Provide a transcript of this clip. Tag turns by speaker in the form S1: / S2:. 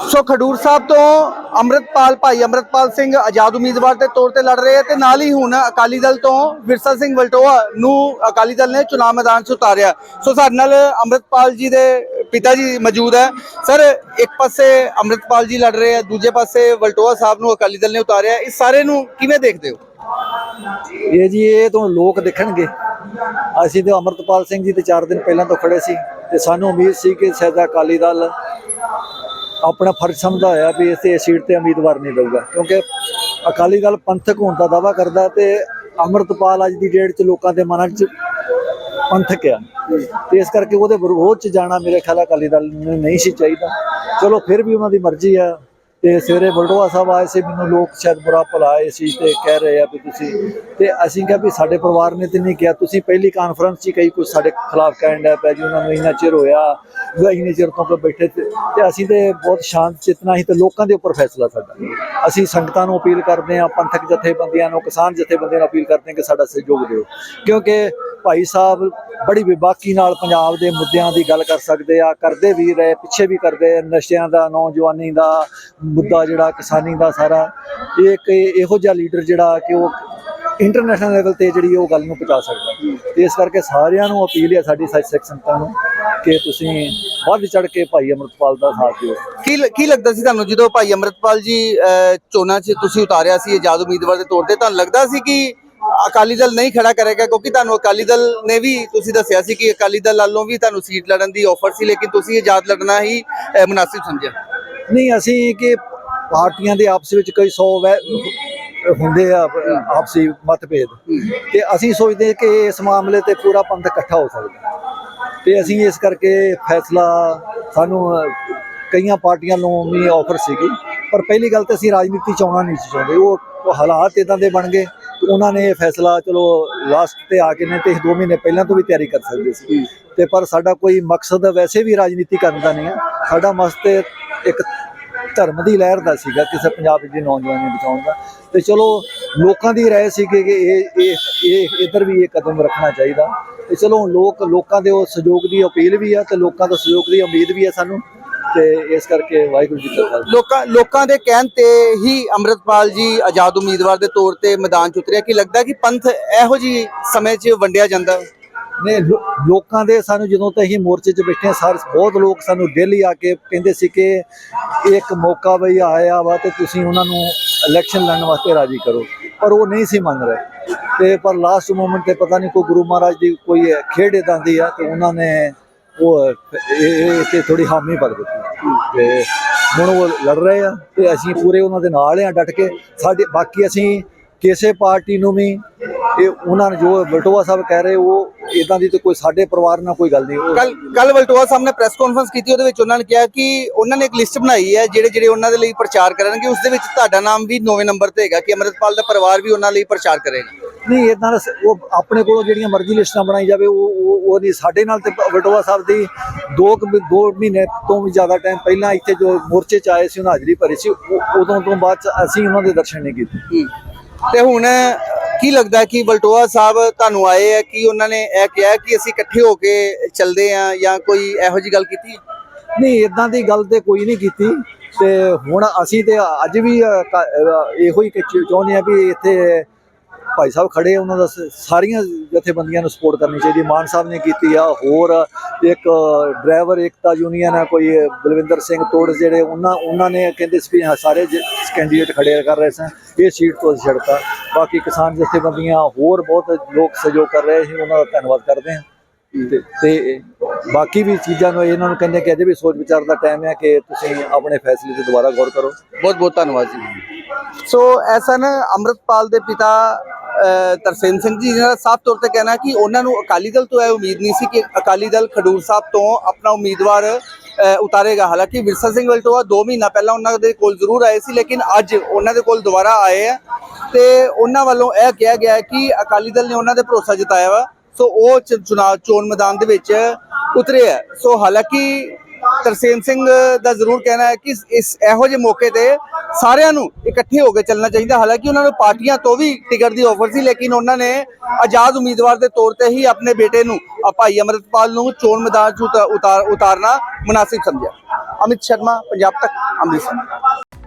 S1: ਸੋ ਖਡੂਰ ਸਾਹਿਬ ਤੋਂ ਅੰਮ੍ਰਿਤਪਾਲ ਭਾਈ ਅੰਮ੍ਰਿਤਪਾਲ ਸਿੰਘ ਆਜ਼ਾਦ ਉਮੀਦਵਾਰ ਦੇ ਤੌਰ ਤੇ ਲੜ ਰਹੇ ਹੈ ਤੇ ਨਾਲ ਹੀ ਹੁਣ ਅਕਾਲੀ ਦਲ ਤੋਂ ਵਿਰਸਾ ਸਿੰਘ ਵਲਟੋਆ ਨੂੰ ਅਕਾਲੀ ਦਲ ਨੇ ਚੁਣਾਵ ਮੈਦਾਨ 'ਚ ਉਤਾਰਿਆ। ਸੋ ਸਾਡੇ ਨਾਲ ਅੰਮ੍ਰਿਤਪਾਲ ਜੀ ਦੇ ਪਿਤਾ ਜੀ ਮੌਜੂਦ ਹੈ। ਸਰ, ਇੱਕ ਪਾਸੇ ਅੰਮ੍ਰਿਤਪਾਲ ਜੀ ਲੜ ਰਹੇ ਹੈ ਦੂਜੇ ਪਾਸੇ ਵਲਟੋਆ ਸਾਹਿਬ ਨੂੰ ਅਕਾਲੀ ਦਲ ਨੇ ਉਤਾਰਿਆ। ਇਸ ਸਾਰੇ ਨੂੰ ਕਿਵੇਂ ਦੇਖਦੇ ਹੋ?
S2: ਇਹ ਜੀ, ਇਹ ਤੋਂ ਲੋਕ ਦੇਖਣਗੇ। ਅਸੀਂ ਤੇ ਅਮਰਤਪਾਲ ਸਿੰਘ ਜੀ ਤੇ 4 ਦਿਨ ਪਹਿਲਾਂ ਤੋਂ ਖੜੇ ਸੀ ਤੇ ਸਾਨੂੰ ਉਮੀਦ ਸੀ ਕਿ ਸ਼ਾਇਦ ਅਕਾਲੀ ਦਲ ਆਪਣਾ ਫਰਜ਼ ਸਮਝਦਾ ਹੋਇਆ ਵੀ ਇਸੇ ਸੀਟ ਤੇ ਉਮੀਦਵਾਰ ਨਹੀਂ ਦਊਗਾ। ਕਿਉਂਕਿ ਅਕਾਲੀ ਦਲ ਪੰਥਕ ਹੋਣ ਦਾ ਦਾਵਾ ਕਰਦਾ ਤੇ ਅਮਰਤਪਾਲ ਅੱਜ ਦੀ ਡੇਟ 'ਚ ਲੋਕਾਂ ਦੇ ਮਨਾਂ 'ਚ ਪੰਥਕ ਆ। ਤੇ ਇਸ ਕਰਕੇ ਉਹਦੇ ਵਿਰੋਧ 'ਚ ਜਾਣਾ ਮੇਰੇ ਖਿਆਲ ਅਕਾਲੀ ਦਲ ਨੂੰ ਨਹੀਂ ਸੀ ਚਾਹੀਦਾ। ਚਲੋ ਫਿਰ ਵੀ ਉਹਨਾਂ ਦੀ ਮਰਜ਼ੀ ਆ। ਤੇ ਸਵੇਰੇ ਬਲਟੋਆ ਸਾਹਿਬ ਆਏ ਸੀ, ਮੈਨੂੰ ਲੋਕ ਸ਼ਾਇਦ ਬੁਰਾ ਭਲਾ ਆਏ ਸੀ ਤੇ ਕਹਿ ਰਹੇ ਆ ਵੀ ਤੁਸੀਂ। ਤੇ ਅਸੀਂ ਕਿਹਾ ਵੀ ਸਾਡੇ ਪਰਿਵਾਰ ਨੇ ਤੇ ਨਹੀਂ ਕਿਹਾ, ਤੁਸੀਂ ਪਹਿਲੀ ਕਾਨਫਰੰਸ 'ਚ ਹੀ ਕਈ ਕੁਝ ਸਾਡੇ ਖਿਲਾਫ ਕਹਿਣ ਦਾ ਪਿਆ ਜੀ, ਉਹਨਾਂ ਨੂੰ ਇੰਨਾ ਚਿਰ ਹੋਇਆ ਇੰਨੇ ਚਿਰ ਤੋਂ ਕੋਈ ਬੈਠੇ ਤੇ ਅਸੀਂ ਤੇ ਬਹੁਤ ਸ਼ਾਂਤ ਚੇਤਨਾ ਸੀ ਤੇ ਲੋਕਾਂ ਦੇ ਉੱਪਰ ਫੈਸਲਾ ਸਾਡਾ। ਅਸੀਂ ਸੰਗਤਾਂ ਨੂੰ ਅਪੀਲ ਕਰਦੇ ਹਾਂ, ਪੰਥਕ ਜਥੇਬੰਦੀਆਂ ਨੂੰ, ਕਿਸਾਨ ਜਥੇਬੰਦੀਆਂ ਨੂੰ ਅਪੀਲ ਕਰਦੇ ਹਾਂ ਕਿ ਸਾਡਾ ਸਹਿਯੋਗ ਦਿਓ। ਕਿਉਂਕਿ ਭਾਈ ਸਾਹਿਬ ਬੜੀ ਵਿਬਾਕੀ ਨਾਲ ਪੰਜਾਬ ਦੇ ਮੁੱਦਿਆਂ ਦੀ ਗੱਲ ਕਰ ਸਕਦੇ ਆ ਕਰਦੇ ਵੀ ਰਹੇ ਪਿੱਛੇ ਵੀ ਕਰਦੇ ਨਸ਼ਿਆਂ ਦਾ ਨੌਜਵਾਨੀ ਦਾ ਮੁੱਦਾ ਜਿਹੜਾ ਕਿਸਾਨੀ ਦਾ ਸਾਰਾ ਇਹ ਇੱਕ ਇਹੋ ਜਿਹਾ ਲੀਡਰ ਜਿਹੜਾ ਕਿ ਉਹ ਇੰਟਰਨੈਸ਼ਨਲ ਲੈਵਲ ਤੇ ਜਿਹੜੀ ਉਹ ਗੱਲ ਨੂੰ ਪਹੁੰਚਾ ਸਕਦਾ। ਤੇ ਇਸ ਕਰਕੇ ਸਾਰਿਆਂ ਨੂੰ ਅਪੀਲ ਹੈ ਸਾਡੀ ਸੱਚ ਸਿੱਖ ਸੰਗਤਾਂ ਨੂੰ ਕਿ ਤੁਸੀਂ ਵੱਧ ਚੜ ਕੇ ਭਾਈ ਅਮਰਤਪਾਲ ਦਾ ਸਾਥ ਦਿਓ।
S1: ਕੀ ਕੀ ਲੱਗਦਾ ਸੀ ਤੁਹਾਨੂੰ ਜਦੋਂ ਭਾਈ ਅੰਮ੍ਰਿਤਪਾਲ ਜੀ ਅਹ, ਚੋਣਾਂ 'ਚ ਤੁਸੀਂ ਉਤਾਰਿਆ ਸੀ ਆਜ਼ਾਦ ਉਮੀਦਵਾਰ ਦੇ ਤੌਰ ਤੇ ਤੁਹਾਨੂੰ ਲੱਗਦਾ ਸੀ ਕਿ ਅਕਾਲੀ ਦਲ ਨਹੀਂ ਖੜਾ ਕਰੇਗਾ ਕਿਉਂਕਿ ਤੁਹਾਨੂੰ ਅਕਾਲੀ ਦਲ ਨੇ ਵੀ ਤੁਸੀਂ ਦੱਸਿਆ ਸੀ ਕਿ ਅਕਾਲੀ ਦਲ ਵੱਲੋਂ ਵੀ ਤੁਹਾਨੂੰ ਸੀਟ ਲੜਨ ਦੀ ਆਫਰ ਸੀ ਲੇਕਿਨ ਤੁਸੀਂ ਆਜ਼ਾਦ ਲੜਨਾ ਹੀ ਅਹ, ਮੁਨਾਸਿਬ ਸਮਝਿਆ।
S2: ਨਹੀਂ ਅਸੀਂ ਕਿ ਪਾਰਟੀਆਂ ਦੇ ਆਪਸ ਵਿੱਚ ਕਈ ਸੌ ਹੁੰਦੇ ਆ ਆਪਸੀ ਮਤਭੇਦ। ਤੇ ਅਸੀਂ ਸੋਚਦੇ ਕਿ ਇਸ ਮਾਮਲੇ ਤੇ ਪੂਰਾ ਪੰਥ ਇਕੱਠਾ ਹੋ ਸਕਦਾ ਤੇ ਅਸੀਂ ਇਸ ਕਰਕੇ ਫੈਸਲਾ ਸਾਨੂੰ ਕਈਆਂ ਪਾਰਟੀਆਂ ਨੂੰ ਵੀ ਆਫਰ ਸੀਗੀ। ਪਰ ਪਹਿਲੀ ਗੱਲ ਤਾਂ ਅਸੀਂ ਰਾਜਨੀਤੀ ਚ ਆਉਣਾ ਨਹੀਂ ਸੀ ਚਾਹੁੰਦੇ। ਉਹ ਹਾਲਾਤ ਇਦਾਂ ਦੇ ਬਣ ਗਏ। ਉਹਨਾਂ ਨੇ ਇਹ ਫੈਸਲਾ ਚਲੋ ਲਾਸਟ ਤੇ ਆ ਕੇ ਨੇ ਤੇ 2 ਮਹੀਨੇ ਪਹਿਲਾਂ ਤੋਂ ਵੀ ਤਿਆਰੀ ਕਰ ਸਕਦੇ ਸੀ। ਤੇ ਪਰ ਸਾਡਾ ਕੋਈ ਮਕਸਦ ਵੈਸੇ ਵੀ ਰਾਜਨੀਤੀ ਕਰਨ ਦਾ ਨਹੀਂ ਹੈ। ਸਾਡਾ ਮਕਸਦ ਇੱਕ ਧਰਮ ਦੀ ਲਹਿਰ ਦਾ ਸੀਗਾ ਕਿਸੇ ਪੰਜਾਬ ਦੀ ਨੌਜਵਾਨੀ ਬਚਾਉਣ ਦਾ। ਤੇ ਚਲੋ ਲੋਕਾਂ ਦੀ ਰਾਏ ਸੀ ਕਿ ਇਹ ਇਹ ਇਹ ਇਧਰ ਵੀ ਇਹ ਕਦਮ ਰੱਖਣਾ ਚਾਹੀਦਾ। ਤੇ ਚਲੋ ਲੋਕ ਲੋਕਾਂ ਦੇ ਉਹ ਸਹਿਯੋਗ ਦੀ ਅਪੀਲ ਵੀ ਆ ਤੇ ਲੋਕਾਂ ਦਾ ਸਹਿਯੋਗ ਦੀ ਉਮੀਦ ਵੀ ਹੈ ਸਾਨੂੰ। ਤੇ ਇਸ ਕਰਕੇ ਵਾਹਿਗੁਰੂ ਜੀ ਕਾ ਖਾਲਸਾ।
S1: ਲੋਕਾਂ ਲੋਕਾਂ ਦੇ ਕਹਿਣ ਤੇ ਹੀ ਅੰਮ੍ਰਿਤਪਾਲ ਜੀ ਆਜ਼ਾਦ ਉਮੀਦਵਾਰ ਦੇ ਤੌਰ ਤੇ ਮੈਦਾਨ 'ਚ ਉਤਰਿਆ। ਕਿ ਲੱਗਦਾ ਕਿ ਪੰਥ ਇਹੋ ਜੀ ਸਮੇਂ 'ਚ ਵੰਡਿਆ ਜਾਂਦਾ?
S2: ਨੇ ਲੋਕਾਂ ਦੇ ਸਾਨੂੰ ਜਦੋਂ ਤੋਂ ਅਸੀਂ ਮੋਰਚੇ 'ਚ ਬੈਠੇ ਸਾਰੇ ਬਹੁਤ ਲੋਕ ਸਾਨੂੰ ਦਿੱਲੀ ਆ ਕੇ ਕਹਿੰਦੇ ਸੀ ਕਿ ਇੱਕ ਮੌਕਾ ਬਈ ਆਇਆ ਵਾ ਤੇ ਤੁਸੀਂ ਉਹਨਾਂ ਨੂੰ ਇਲੈਕਸ਼ਨ ਲੜਨ ਵਾਸਤੇ ਰਾਜੀ ਕਰੋ। ਪਰ ਉਹ ਨਹੀਂ ਸੀ ਮੰਨ ਰਹੇ। ਤੇ ਪਰ ਲਾਸਟ ਮੂਮੈਂਟ ਤੇ ਪਤਾ ਨਹੀਂ ਕੋਈ ਗੁਰੂ ਮਹਾਰਾਜ ਦੀ ਕੋਈ ਖੇਡ ਇਦਾਂ ਦੀ ਆ ਤੇ ਉਹਨਾਂ ਨੇ ਉਹ, ਇਹ ਤੇ ਥੋੜੀ ਹਾਮੀ ਭਰ ਦਿੱਤੀ। ਤੇ ਹੁਣ ਉਹ ਲੜ ਰਹੇ ਆ ਤੇ ਅਸੀਂ ਪੂਰੇ ਉਹਨਾਂ ਦੇ ਨਾਲ ਆ ਡਟ ਕੇ। ਸਾਡੇ, ਬਾਕੀ ਅਸੀਂ ਕਿਸੇ ਪਾਰਟੀ ਨੂੰ ਵੀ ਇਹ ਉਹਨਾਂ ਨੇ ਜੋ ਬਲਟੋਆ ਸਾਹਿਬ ਕਹਿ ਰਹੇ, ਉਹ ਇਦਾਂ ਦੀ ਤੇ ਕੋਈ ਸਾਡੇ ਪਰਿਵਾਰ ਨਾਲ ਕੋਈ ਗੱਲ ਨਹੀਂ। ਉਹ
S1: ਕੱਲ ਕੱਲ ਵਲਟੋਆ ਸਾਹਿਬ ਨੇ ਪ੍ਰੈਸ ਕਾਨਫਰੰਸ ਕੀਤੀ, ਉਹਦੇ ਵਿੱਚ ਉਹਨਾਂ ਨੇ ਕਿਹਾ ਕਿ ਉਹਨਾਂ ਨੇ ਇੱਕ ਲਿਸਟ ਬਣਾਈ ਹੈ, ਜਿਹੜੇ ਜਿਹੜੇ ਉਹਨਾਂ ਦੇ ਲਈ ਪ੍ਰਚਾਰ ਕਰਨਗੇ, ਉਸ ਦੇ ਵਿੱਚ ਤੁਹਾਡਾ ਨਾਮ ਵੀ 9ਵੇਂ ਨੰਬਰ ਤੇ ਹੈਗਾ ਕਿ ਅੰਮ੍ਰਿਤਪਾਲ ਦਾ ਪਰਿਵਾਰ ਵੀ ਉਹਨਾਂ ਲਈ ਪ੍ਰਚਾਰ ਕਰੇਗਾ।
S2: ਨਹੀਂ ਇਦਾਂ ਦਾ ਉਹ ਆਪਣੇ ਕੋਲੋਂ ਜਿਹੜੀਆਂ ਮਰਜ਼ੀ ਲਿਸਟਾਂ ਬਣਾਈ ਜਾਵੇ ਉਹ ਉਹ ਨਹੀਂ। ਸਾਡੇ ਨਾਲ ਤੇ ਬਲਟੋਆ ਸਾਹਿਬ ਦੀ ਦੋ ਕੁ ਮਹੀ- ਦੋ ਮਹੀਨੇ ਤੋਂ ਵੀ ਜ਼ਿਆਦਾ ਟਾਈਮ ਪਹਿਲਾਂ ਇੱਥੇ ਜੋ ਮੋਰਚੇ 'ਚ ਆਏ ਸੀ ਉਹਨਾਂ ਹਾਜ਼ਰੀ ਭਰੀ ਸੀ। ਉਦੋਂ ਤੋਂ ਬਾਅਦ 'ਚ ਅਸੀਂ ਉਹਨਾਂ ਦੇ ਦਰਸ਼ਨ ਨਹੀਂ ਕੀਤੇ।
S1: ਤੇ ਹੁਣ ਕੀ ਲੱਗਦਾ ਕਿ ਵਲਟੋਆ ਸਾਹਿਬ ਤੁਹਾਨੂੰ ਆਏ ਹੈ ਕਿ ਉਹਨਾਂ ਨੇ ਇਹ ਕਿਹਾ ਕਿ ਅਸੀਂ ਇਕੱਠੇ ਹੋ ਕੇ ਚੱਲਦੇ ਆਂ ਜਾਂ ਕੋਈ ਇਹੋ ਜੀ ਗੱਲ ਕੀਤੀ
S2: ਨਹੀਂ ਇਦਾਂ ਦੀ ਗੱਲ ਤੇ ਕੋਈ ਨਹੀਂ ਕੀਤੀ। ਤੇ ਹੁਣ ਅਸੀਂ ਤੇ ਅੱਜ ਵੀ ਇਹੋ ਹੀ ਚਾਹੁੰਦੇ ਆ ਵੀ ਇੱਥੇ ਭਾਈ ਸਾਹਿਬ ਖੜੇ ਆ, ਉਹਨਾਂ ਦਾ ਸਾਰੀਆਂ ਜਥੇਬੰਦੀਆਂ ਨੂੰ ਸਪੋਰਟ ਕਰਨੀ ਚਾਹੀਦੀ ਮਾਨ ਸਾਹਿਬ ਨੇ ਕੀਤੀ ਆ ਹੋਰ ਇੱਕ ਡਰਾਈਵਰ ਏਕਤਾ ਯੂਨੀਅਨ ਹੈ ਕੋਈ ਬਲਵਿੰਦਰ ਸਿੰਘ ਤੋੜ ਜਿਹੜੇ ਉਹਨਾਂ ਉਹਨਾਂ ਨੇ ਕਹਿੰਦੇ ਸੀ ਸਾਰੇ ਕੈਂਡੀਡੇਟ ਖੜੇ ਕਰ ਰਹੇ ਸਨ। ਇਹ ਸੀਟ ਤੋਂ ਅਸੀਂ ਛੱਡਤਾ। ਬਾਕੀ ਕਿਸਾਨ ਜਥੇਬੰਦੀਆਂ ਹੋਰ ਬਹੁਤ ਲੋਕ ਸਹਿਯੋਗ ਕਰ ਰਹੇ ਸੀ ਉਹਨਾਂ ਦਾ ਧੰਨਵਾਦ ਕਰਦੇ ਹਾਂ। ਤੇ- ਬਾਕੀ ਵੀ ਚੀਜ਼ਾਂ ਨੂੰ ਇਹਨਾਂ ਨੂੰ ਕਹਿੰਦੇ ਕਿ ਅਜੇ ਵੀ ਸੋਚ ਵਿਚਾਰ ਦਾ ਟਾਈਮ ਹੈ ਕਿ ਤੁਸੀਂ ਆਪਣੇ ਫੈਸਲੇ ਤੇ ਦੁਬਾਰਾ ਗੌਰ ਕਰੋ।
S1: ਬਹੁਤ ਬਹੁਤ ਧੰਨਵਾਦ ਜੀ। ਸੋ ਐਸਾ ਨਾ ਅੰਮ੍ਰਿਤਪਾਲ ਦੇ ਪਿਤਾ ਤਰਸੇਮ ਸਿੰਘ ਜੀ ਦਾ ਸਾਫ਼ ਤੌਰ ਤੇ ਕਹਿਣਾ ਕਿ ਉਹਨਾਂ ਨੂੰ ਅਕਾਲੀ ਦਲ ਤੋਂ ਇਹ ਉਮੀਦ ਨਹੀਂ ਸੀ ਕਿ ਅਕਾਲੀ ਦਲ ਖਡੂਰ ਸਾਹਿਬ ਤੋਂ ਆਪਣਾ ਉਮੀਦਵਾਰ ਉਤਾਰੇਗਾ। ਹਾਲਾਂਕਿ ਵਿਰਸਾ ਸਿੰਘ ਵਲਟੋਆ 2 ਮਹੀਨਾ ਪਹਿਲਾਂ ਉਹਨਾਂ ਦੇ ਕੋਲ ਜ਼ਰੂਰ ਆਏ ਸੀ, ਲੇਕਿਨ ਅੱਜ ਉਹਨਾਂ ਦੇ ਕੋਲ ਦੁਬਾਰਾ ਆਏ ਆ ਤੇ ਉਹਨਾਂ ਵੱਲੋਂ ਇਹ ਕਿਹਾ ਗਿਆ ਕਿ ਅਕਾਲੀ ਦਲ ਨੇ ਉਹਨਾਂ ਦੇ ਭਰੋਸਾ ਜਤਾਇਆ ਵਾ। ਸੋ ਉਹ ਚ- ਚੁਣਾਵ, ਚੋਣ ਮੈਦਾਨ ਦੇ ਵਿੱਚ ਉਤਰੇ ਆ। ਸੋ ਹਾਲਾਂਕਿ ਤਰਸੇਮ ਸਿੰਘ ਦਾ ਜ਼ਰੂਰ ਕਹਿਣਾ ਹੈ ਕਿ ਇਸ ਇਹੋ ਜਿਹੇ ਮੌਕੇ ਤੇ ਸਾਰਿਆਂ ਨੂੰ ਇਕੱਠੇ ਹੋ ਕੇ ਚੱਲਣਾ ਚਾਹੀਦਾ। ਹਾਲਾਂਕਿ ਉਹਨਾਂ ਨੂੰ ਪਾਰਟੀਆਂ ਤੋਂ ਵੀ ਟਿਕਟ ਦੀ ਆਫਰ ਸੀ, ਲੇਕਿਨ ਉਹਨਾਂ ਨੇ ਆਜ਼ਾਦ ਉਮੀਦਵਾਰ ਦੇ ਤੌਰ ਤੇ ਹੀ ਆਪਣੇ ਬੇਟੇ ਨੂੰ ਭਾਈ ਅਮਰਤਪਾਲ ਨੂੰ ਚੋਣ ਮੈਦਾਨ 'ਚ ਉਤਾ- ਉਤਾਰ, ਉਤਾਰਨਾ ਮੁਨਾਸਿਬ ਸਮਝਿਆ। ਅਮਿਤ ਸ਼ਰਮਾ, ਪੰਜਾਬ ਤੱਕ, ਅੰਮ੍ਰਿਤਸਰ।